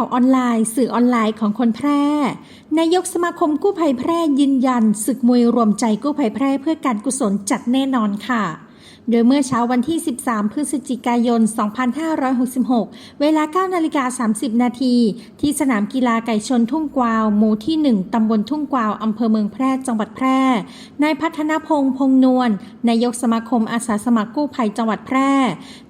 ข่าวออนไลน์ สื่อออนไลน์ของคนแพร่ นายกสมาคมกู้ภัยแพร่ยืนยัน ศึกมวยรวมใจกู้ภัยแพร่เพื่อการกุศลจัดแน่นอนค่ะ โดยเมื่อเช้าวันที่ 13 พฤศจิกายน 2566 เวลา 9 นาฬิกา 30 นาที ที่สนามกีฬาไก่ชนทุ่งกวาว หมู่ที่ 1 ตำบลทุ่งกวาว อำเภอเมืองแพร่ จังหวัดแพร่ นายพัฒนพงษ์พงนวล นายกสมาคมอาสาสมัครกู้ภัยจังหวัดแพร่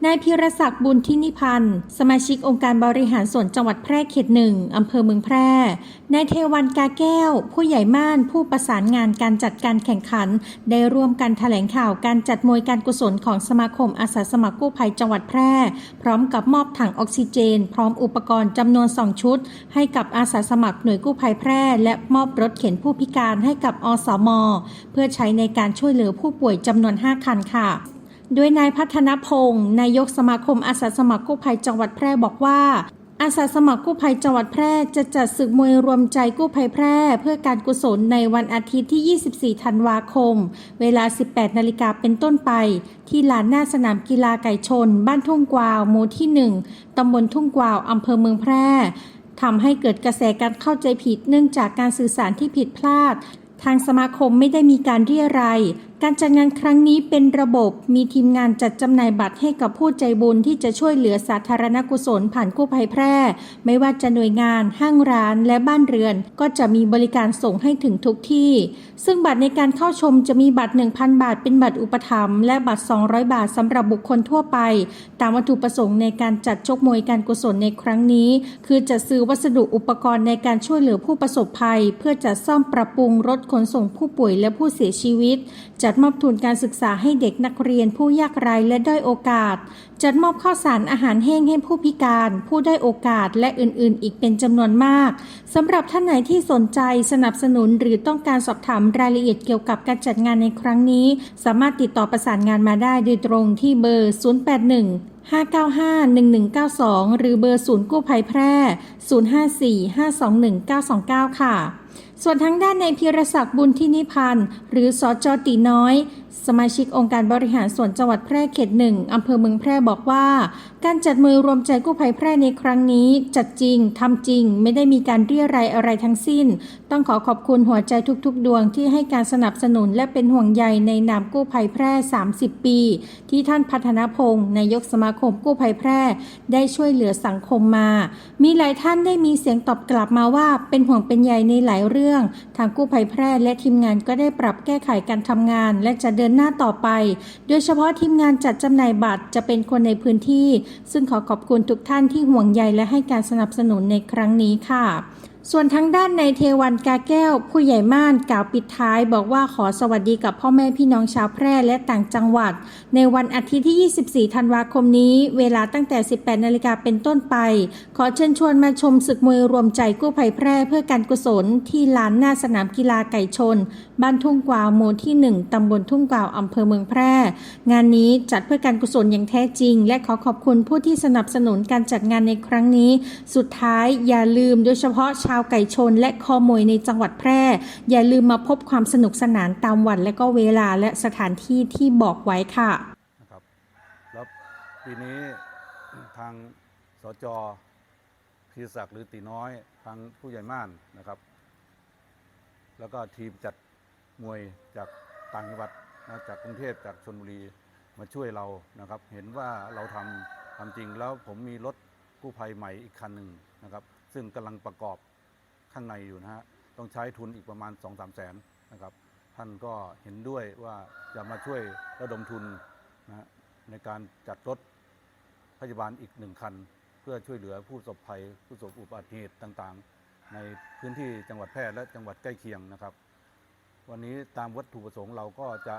นายพิรศักดิ์บุญทินิพันธ์ สมาชิกองค์การบริหารส่วนจังหวัดแพร่เขตหนึ่งอำเภอเมืองแพร่ นายเทวันกาแก้ว ผู้ใหญ่ม่าน ผู้ประสานงานการจัดการแข่งขัน ได้ร่วมกันแถลงข่าวการจัดมวยการกุศลของสมาคมอาสาสมัครกู้ภัยจังหวัดแพร่ พร้อมกับมอบถังออกซิเจน พร้อมอุปกรณ์จำนวน 2 ชุด ให้กับอาสาสมัครหน่วยกู้ภัยแพร่ และมอบรถเข็นผู้พิการให้กับอสม เพื่อใช้ในการช่วยเหลือผู้ป่วยจำนวน 5 คันค่ะโดยนายพัฒนพงศ์นายกสมาคมอาสาสมัครกู้ภัยจังหวัดแพร่บอกว่า อาสาสมัครกู้ภัยจังหวัดแพร่จะจัดศึกมวยรวมใจกู้ภัยแพร่ เพื่อการกุศลในวันอาทิตย์ที่ 24 ธันวาคม เวลา 18 นาฬิกาเป็นต้นไป ที่ลานหน้าสนามกีฬาไก่ชน บ้านทุ่งกวาวหมู่ที่ 1 ตำบลทุ่งกวาวอำเภอเมืองแพร่ทำให้เกิดกระแสการเข้าใจผิดเนื่องจากการสื่อสารที่ผิดพลาด ทางสมาคมไม่ได้มีการเรียราย การจัดงานครั้งนี้เป็นระบบมีทีมงานจัดจำหน่ายบัตรให้กับผู้ใจบุญที่จะช่วยเหลือสาธารณกุศลผ่านกู้ภัยแพร่ ไม่ว่าจะหน่วยงาน ห้างร้านและบ้านเรือน ก็จะมีบริการส่งให้ถึงทุกที่ ซึ่งบัตรในการเข้าชมจะมีบัตร 1,000 บาท เป็นบัตรอุปถัมภ์และบัตร 200 บาทสำหรับบุคคลทั่วไป ตามวัตถุประสงค์ในการจัดชกมวยการกุศลในครั้งนี้ คือจะซื้อวัสดุอุปกรณ์ในการช่วยเหลือผู้ประสบภัย เพื่อจัดซ่อมปรับปรุงรถขนส่งผู้ป่วยและผู้เสียชีวิตจััดมอบทุนการศึกษาให้เด็กนักเรียนผู้ยากไร้และด้อยโอกาส จัดมอบข้าวสารอาหารแห้งให้ผู้พิการ ผู้ได้โอกาสและอื่นๆ อีกเป็นจำนวนมากสำหรับท่านไหนที่สนใจสนับสนุนหรือต้องการสอบถามรายละเอียดเกี่ยวกับการจัดงานในครั้งนี้ สามารถติดต่อประสานงานมาได้โดยตรงที่เบอร์ 081 595-1192 หรือเบอร์ศูนย์กู้ภัยแพร่ 054-521-929 ค่ะ ส่วนทางด้านในพิรศักดิ์บุญทินิพันธ์หรือสอจอตีน้อยสมาชิกองค์การบริหารส่วนจังหวัดแพร่เขตหนึ่งอำเภอเมืองแพร่บอกว่า การจัดมือรวมใจกู้ภัยแพร่ในครั้งนี้ จัดจริงทำจริง ไม่ได้มีการเรียรายอะไรทั้งสิ้น ต้องขอขอบคุณหัวใจทุกๆ ดวงที่ให้การสนับสนุนและเป็นห่วงใยในนามกู้ภัยแพร่ 30 ปี ที่ท่านพัฒนพงศ์นายกสมาคมกู้ภัยแพร่ ได้ช่วยเหลือสังคมมา มีหลายท่านได้มีเสียงตอบกลับมาว่า เป็นห่วงเป็นใยในหลายเรื่อง ทางกู้ภัยแพร่และทีมงานก็ได้ปรับแก้ไขการทำงาน และจะเดินหน้าต่อไป โดยเฉพาะทีมงานจัดจำหน่ายบัตรจะเป็นคนในพื้นที่ ซึ่งขอขอบคุณทุกท่านที่ห่วงใยและให้การสนับสนุนในครั้งนี้ค่ะส่วนทางด้านในเทวันกาแก้ว ผู้ใหญ่ม่านกล่าวปิดท้าย บอกว่าขอสวัสดีกับพ่อแม่พี่น้องชาวแพร่และต่างจังหวัด ในวันอาทิตย์ที่ 24 ธันวาคมนี้ เวลาตั้งแต่ 18 นาฬิกาเป็นต้นไป ขอเชิญชวนมาชมศึกมวยรวมใจกู้ภัยแพร่เพื่อการกุศลที่ลานหน้าสนามกีฬาไก่ชน บ้านทุ่งกวาวหมู่ที่ 1ตำบลทุ่งกวาวอำเภอเมืองแพร่ งานนี้จัดเพื่อการกุศลอย่างแท้จริง และขอขอบคุณผู้ที่สนับสนุนการจัดงานในครั้งนี้ สุดท้ายอย่าลืมโดยเฉพาะชาวไก่ชน และคอมวยในจังหวัดแพร่ อย่าลืมมาพบความสนุกสนานตามวันและก็เวลาและสถานที่ที่บอกไว้ค่ะนะครับแล้วปีนี้ทางสจพีศักดิ์หรือตีน้อย ทางผู้ใหญ่ม่านนะครับ แล้วก็ทีมจัด มวยจากต่างจังหวัดนะจากกรุงเทพจากชนบุรีมาช่วยเรานะครับ เห็นว่าเราทำทำจริงแล้วผมมีรถกู้ภัยใหม่อีกคันหนึ่งนะครับ ซึ่งกำลังประกอบข้างในอยู่นะฮะต้องใช้ทุนอีกประมาณ 2-3สามแสนนะครับ ท่านก็เห็นด้วยว่าจะมาช่วยระดมทุนนะในการจัดรถพยาบาลอีกหนึ่งคัน เพื่อช่วยเหลือผู้ประสบภัย ผู้ประสบอุบัติเหตุต่างๆ ในพื้นที่จังหวัดแพร่และจังหวัดใกล้เคียงนะครับ วันนี้ตามวัตถุประสงค์เราก็จะ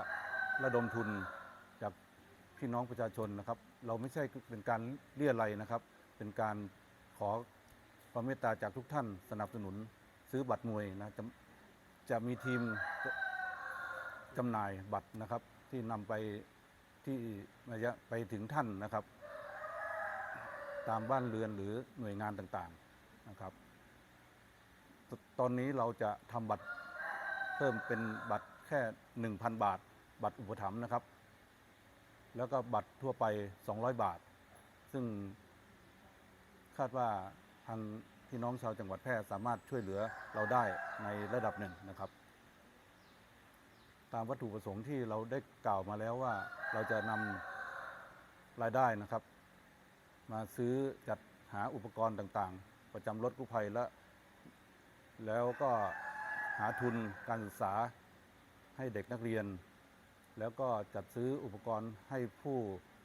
ระดมทุนจากพี่น้องประชาชนนะครับ เราไม่ใช่เป็นการเรียอะไรยนะครับ เป็นการขอความเมตตาจากทุกท่านสนับสนุนซื้อบัตรมวยนะจะจะมีทีมจำหน่ายบัตรนะครับ ที่นำไปที่ระยะไปถึงท่านนะครับ ตามบ้านเรือนหรือหน่วยงานต่างๆนะครับตตอนนี้เราจะทำบัตร พิ่มเป็นบัตรแค่ 1,000 บาท บัตรอุปถัมภ์นะครับ แล้วก็บัตรทั่วไป 200 บาท ซึ่งคาดว่าทางพี่น้องชาวจังหวัดแพร่สามารถช่วยเหลือเราได้ในระดับหนึ่งนะครับ ตามวัตถุประสงค์ที่เราได้กล่าวมาแล้วว่าเราจะนำรายได้นะครับ มาซื้อจัดหาอุปกรณ์ต่างๆ ประจำรถกู้ภัยและ แล้วก็ หาทุนการศึกษาให้เด็กนักเรียน แล้วก็จัดซื้ออุปกรณ์ให้ผู้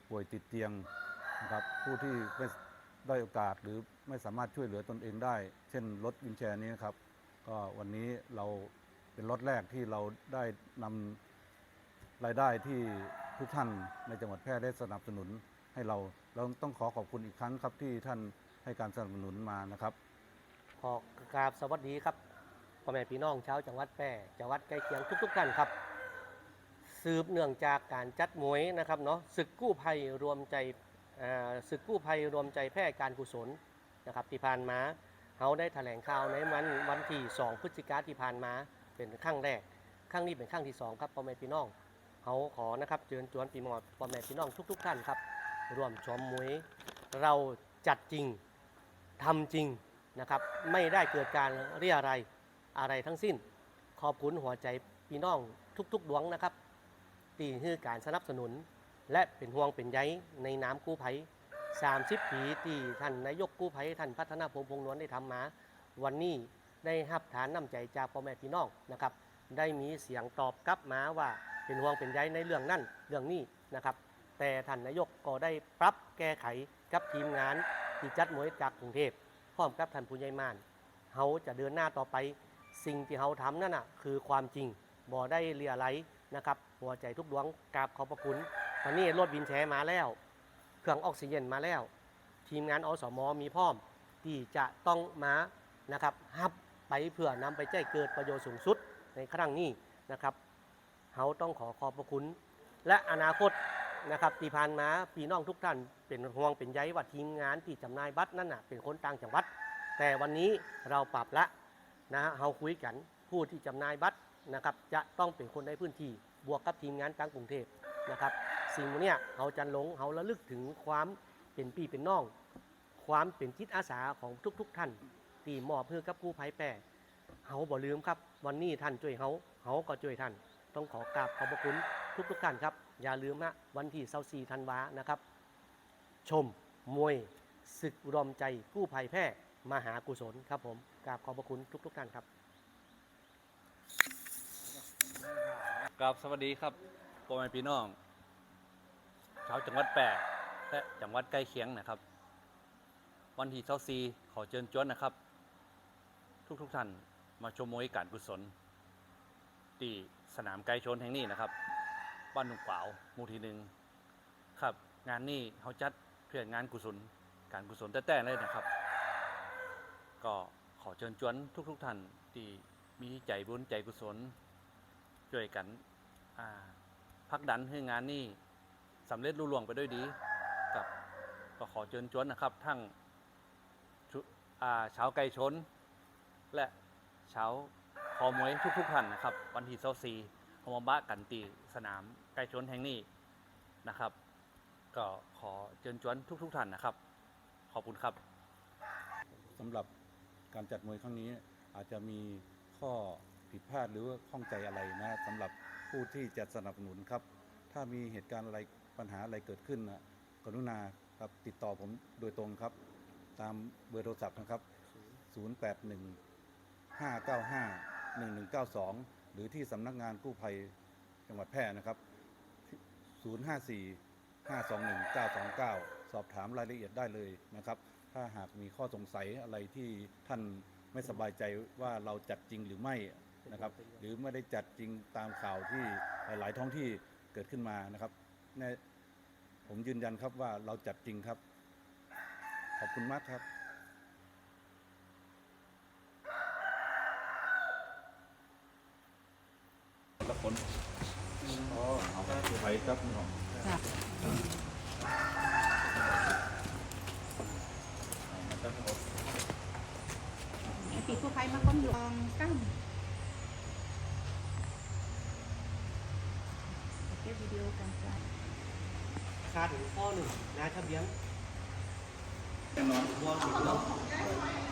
ป่วยติดเตียงนะครับผู้ที่ไม่ได้โอกาสหรือไม่สามารถช่วยเหลือตนเองได้ เช่นรถวินแชร์นี้นะครับ ก็วันนี้เราเป็นรถแรกที่เราได้นำรายได้ที่ทุกท่านในจังหวัดแพร่ได้สนับสนุนให้เราเราต้องขอขอบคุณอีกครั้งครับที่ท่านให้การสนับสนุนมานะครับ ขอกราบสวัสดีครับ พ่อแม่พี่น้องชาวจังหวัดแพร่จังหวัดใกล้เคียงทุกๆท่านครับ สืบเนื่องจากการจัดมวยนะครับเนาะศึกกู้ภัยรวมใจศึกกู้ภัยรวมใจแพร่การกุศลนะครับที่ผ่านมาเขาได้แถลงข่าวในวันวันที่ 2 พฤศจิกาที่ผ่านมาเป็นครั้งแรกครั้งนี้เป็นครั้งที่สองครับพ่อแม่พี่น้องเขาขอนะครับเชิญชวนปีมอดพ่อแม่พี่น้องทุก ๆ ท่านครับรวมชมมวยเราจัดจริงทำจริงนะครับไม่ได้เกิดการเรียอะไรย อะไรทั้งสิ้น ขอบคุณหัวใจพี่น้องทุกๆดวงนะครับที่ให้การสนับสนุน และเป็นห่วงเป็นใยในน้ำกู้ภัย30ปีที่ท่านนายกกู้ภัยท่านพัฒนาพงพงนวลได้ทำมา วันนี้ได้รับฐานน้ำใจจากพ่อแม่พี่น้องนะครับ ได้มีเสียงตอบกลับมาว่าเป็นห่วงเป็นใยในเรื่องนั่นเรื่องนี้นะครับ แต่ท่านนายกก็ได้ปรับแก้ไขกับทีมงานที่จัดมวยจากกรุงเทพพร้อมกับท่านผู้ใหญ่ม่านเขาจะเดินหน้าต่อไป สิ่งที่เขาทำนั่นน่ะคือความจริงบ่ได้เลียไรนะครับหัวใจทุกดวงกราบขอบพระคุณตอนนี้รถวินแชร์มาแล้ว เครื่องออกซิเจนมาแล้ว ทีมงานอสมมีพร้อม ที่จะต้องมานะครับฮับไปเพื่อนำไปแจ้เกิดประโยชน์สูงสุดในครั้งนี้นะครับเขาต้องขอขอบพระคุณ และอนาคตนะครับที่ผ่านมาพี่น้องทุกท่านเป็นห่วงเป็นใยว่าทีมงานที่จำนายบัตรนั่นน่ะเป็นคนต่างจังหวัด แต่วันนี้เราปรับละ นะฮะเราคุยกันผู้ที่จำหน่ายบัตรนะครับจะต้องเป็นคนในพื้นที่บวกกับทีมงานกลางกรุงเทพนะครับสิ่งพวกเนี้ยเราจะหลงเราระลึกถึงความเป็นพี่เป็นน้อง ความเป็นจิตอาสาของทุก ๆ ท่านที่มอบเพื่อกับกู้ภัยแปรเขาบ่ลืมครับ วันนี้ท่านช่วยเขาเขาก็ช่วยท่าน ต้องขอกราบขอบพระคุณทุกๆท่านครับ อย่าลืมนะวันที่24ธันวานะครับ ชมมวยศึกรวมใจกู้ภัยแพร่ มหากุศลครับผมกราบขอบพระคุณทุก ๆ ท่านครับกับสวัสดีครับพ่อแม่พี่น้องชาวจังหวัดแปรและจังหวัดใกล้เคียงนะครับ วันที่เช้าซีขอเชิญชวนนะครับ ทุกๆทท่านมาชมมวยการกุศลที่สนามไก่ชนแห่งนี้นะครับ บ้านหนุ่มเปล่าวมูทีหนึ่งครับ งานนี้เขาจัดเพื่องานกุศลการกุศลแต่ๆเลยนะครับ ก็ขอเชิญชวนทุกๆทท่านที่มีใจบุญใจกุศลช่วยกันพักดันให้งานนี้สำเร็จรุ่ล่วงไปด้วยดีกับก็ขอเชิญชวนนะครับ ทั้งชาชาวไก่ชน และชาวคอมวยทุกๆท่านนะครับ วันที่เสาซีฮมบะกันตีสนามไก่ชนแห่งนี้นะครับ ก็ขอเชิญชวนทุกๆท่านนะครับ ขอบคุณครับสำหรับ การจัดมวยครั้งนี้อาจจะมีข้อผิดพลาดหรือว่าข้องใจอะไรนะสำหรับผู้ที่จะสนับสนุนครับ ถ้ามีเหตุการณ์อะไรปัญหาอะไรเกิดขึ้นนะกรุณาครับติดต่อผมโดยตรงครับ ตามเบอร์โทรศัพท์นะครับ 081 595 1192 หรือที่สำนักงานกู้ภัยจังหวัดแพร่นะครับ 054 521 929 สอบถามรายละเอียดได้เลยนะครับ ถ้าหากมีข้อสงสัยอะไรที่ท่านไม่สบายใจว่าเราจัดจริงหรือไม่นะครับ หรือไม่ได้จัดจริงตามข่าวที่หลายๆท้องที่เกิดขึ้นมานะครับแน่ผมยืนยันครับว่าเราจัดจริงครับ ขอบคุณมากครับละคนอ๋อเอาไปครับน้องครับผม ปีกู้ภัยมาคนอยู่กองกั้งเก็บวิดีโอกันจ้ะคาดถึงข้อหนึ่งนายทะเบียนแน่นอนวอลสิบ